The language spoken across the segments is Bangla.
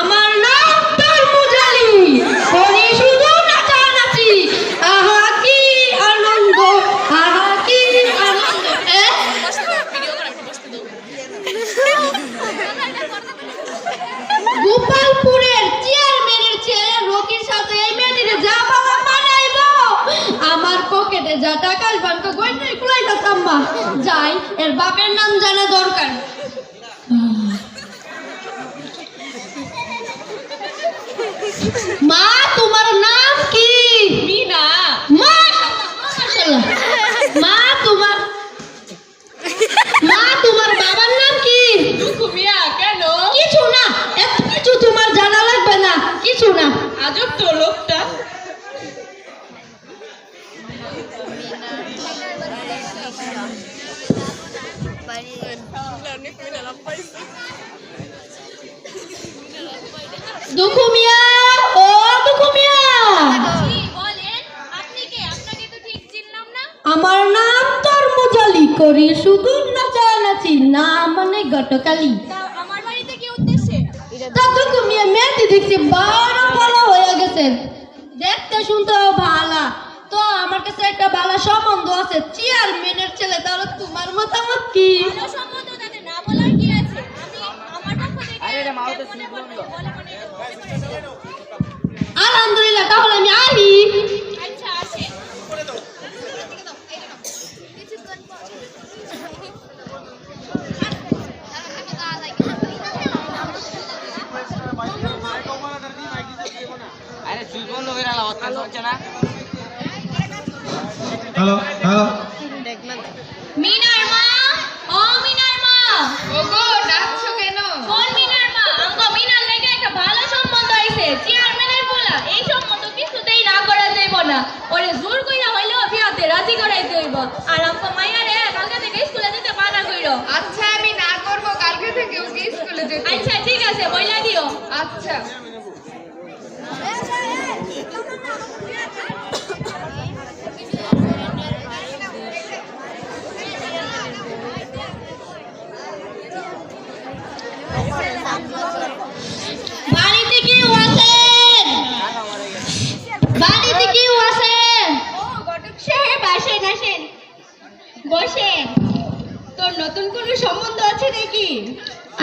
আমার নাম রকির সাথে এই যা আমার পকেটে যা টাকা আসবে আমি মা যাই এর বাপের নাম জানা দরকার। মা তোমার নাম কি? মিনা। মা মা তোমার মা তোমার বাবার নাম কি? দুঃখু মিয়া কেন? কিছু না এত কিছু তোমার জানা লাগবে না কিছু না। আজব তো লোকটা। নাম মানে আমার বাড়িতে কি উদ্দেশ্যে? তা দুখু মেয়েটি দেখছি বড় ভালো হয়ে গেছে। দেখতে শুনতে ভালো তো আমার কাছে একটা ভালো সম্বন্ধ আছে চেয়ারম্যানের ছেলে তাহলে তোমার মতামত কি? সম্বন্ধ তাদের না বলার কি আছে? আমি আমার পক্ষ থেকে করব বলে আলহামদুলিল্লাহ তাহলে আমি আহি আচ্ছা আসে আরে চুল বন্ধ করে আলা কথা চলছে না হ্যালো। হ্যালো মিনার মা ও মিনার মা ওগো ডাকছো কেন? কোন মিনার মা আমগো মিনার লেগে একটা ভালো সম্বন্ধ আইছে চেয়ারম্যানের বলা। এই সম্বন্ধ কিছুতেই না করা যাইব না। ওরে জোর কইরা হইলেও বিয়াতে রাজি করাইতে হইব। আর আমগো মাইয়ারে কালকে থেকে স্কুলে যেতে মানা কইরো। আচ্ছা আমি না করব কালকে থেকে ওকে স্কুলে যেতে। আচ্ছা ঠিক আছে বইলা দিও। আচ্ছা। বসেন তোর নতুন কোনো সম্বন্ধ আছে নাকি?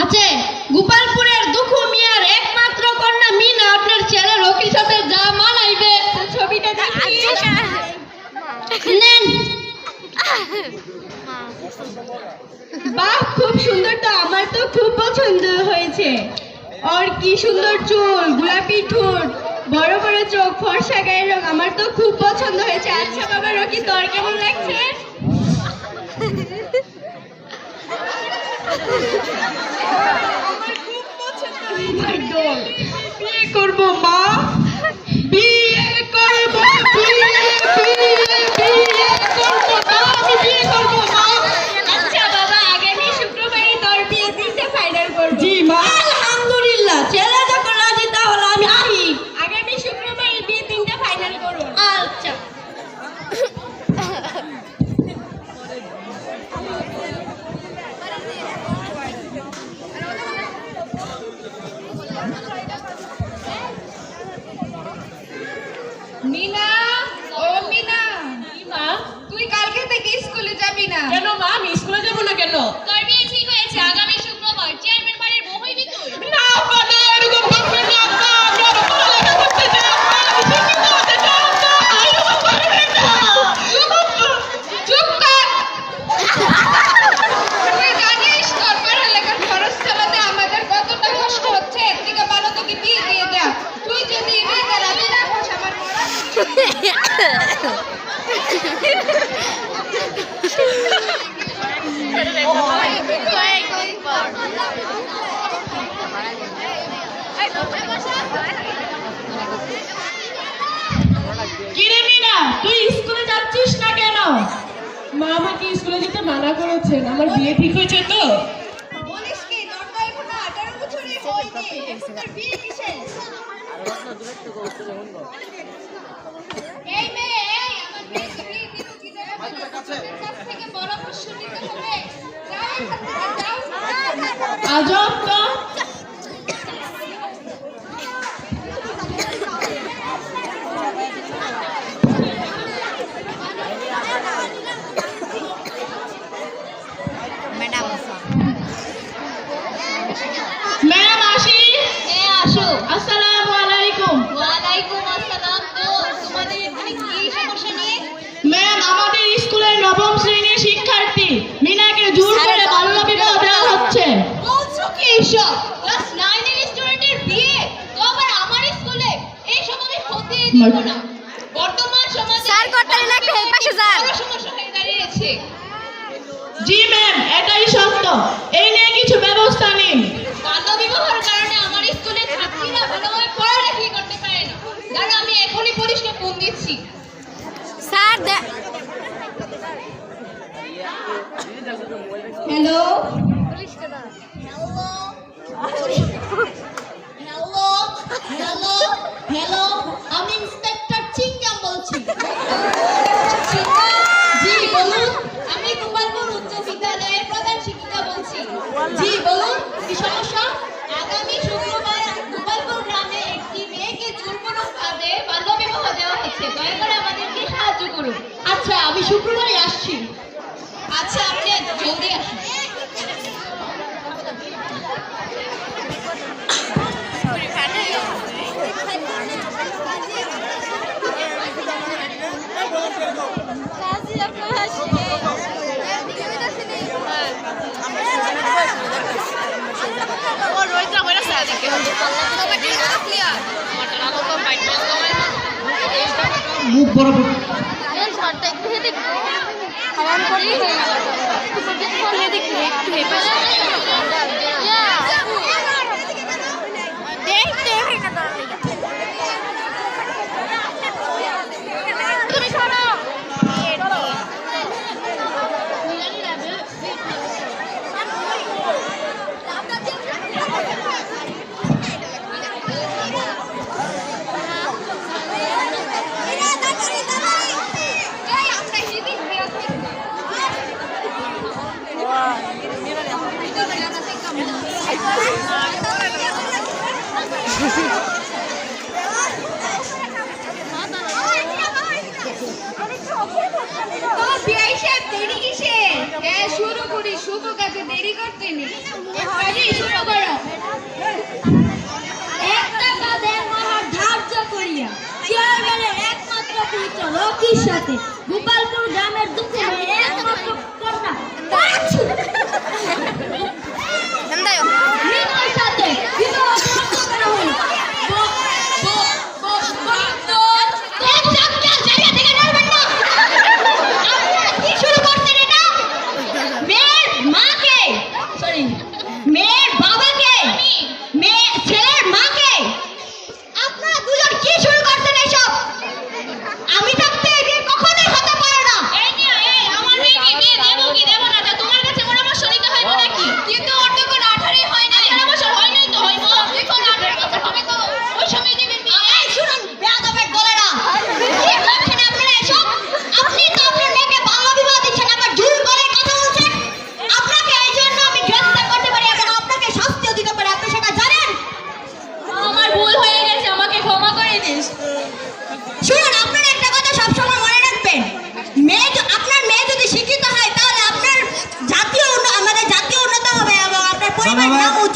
আছে। গোপালপুরের দুখু মিয়ার একমাত্র কন্যা মিনা আপনার ছেলে রকির সাথে যা মানাইবে তো ছবিটা দেখি নেন বাহ খুব সুন্দর তো আমার তো খুব পছন্দ হয়েছে। আর কি সুন্দর চুল, গোলাপি ঠোঁট, বড় বড় চোখ, ফর্সা গায়ের রং আমার তো খুব পছন্দ হয়েছে। আচ্ছা বাবা, রকি, তোর কেমন লাগছে? বিয়ে করব, মা। না কেন মা আমি স্কুলে যাব না কেন তোর বিয়ে ঠিক হয়েছে আগামী শুক্রবার চেয়ারম্যান বাড়ির বউ হইবি তুই না আব্বা, না এরকম করবেন না আব্বা, আমি আরও পড়ালেখা করতে চাই আব্বা, আমি শিক্ষিত হতে চাই আব্বা, এরকম করবেন না। চুপ কর। তুই জানিস তোর পড়ালেখার খরচ চালাতে আমাদের কতটা কষ্ট হচ্ছে এর থেকে ভালো তোকে বিয়ে দিয়ে দেয়া তুই যদি বিয়েতে রাজি না হোস আমার মরা তুই স্কুলে যাচ্ছিস না কেন? মা আমাকে স্কুলে যেতে মানা করেছেন আমার বিয়ে ঠিক হয়েছে তো। এই মেয়ে আমার বিয়ে দিব কি জানো তোদের কাছ থেকে নিতে হবে। আজব কাম বলছো ক্লাস নাইনের স্টুডেন্টের বিয়ে। তো আবার আমার স্কুলে এইসব আমি হতে দিব না। বর্তমান সমাজে স্যার, কর্তালি লাগবে, এই পাশে যান। সমস্যা হয়ে দাঁড়িয়েছে। জি ম্যাম এটাই সত্য। এই নিয়ে কিছু ব্যবস্থা নিন। বাল্য বিবাহের কারণে আমার স্কুলে ছাত্রীরা ভালোভাবে পড়ালেখা করতে পারে না। দাঁড়া আমি এখনই পুলিশকে ফোন দিচ্ছি। Sir hello? Hello hello hello আমি ইন্সপেক্টর চিংগাম বলছি। জি, বলুন। আমি গোপালপুর উচ্চ বিদ্যালয়ের প্রধান শিক্ষিকা বলছি। জি, বলুন, কি সমস্যা? আগামী শুক্রবার গোপালপুর গ্রামে একটি মেয়েকে জোরপূর্বকভাবে বাল্য বিবাহ দেওয়া হচ্ছে দয়া করে আমাদেরকে সাহায্য করুন। আচ্ছা আমি শুক্রবারে খাওয়ান করি একটু শুরু করি শুধু কাজে দেরি করতে নেই শুরু করো একটা কাদের মহা ধার্য করিয়া চেয়ারম্যানের একমাত্র পুত্র লক্ষ্মীর সাথে গোপালপুর গ্রামের দুঃখের একমাত্র কন্যা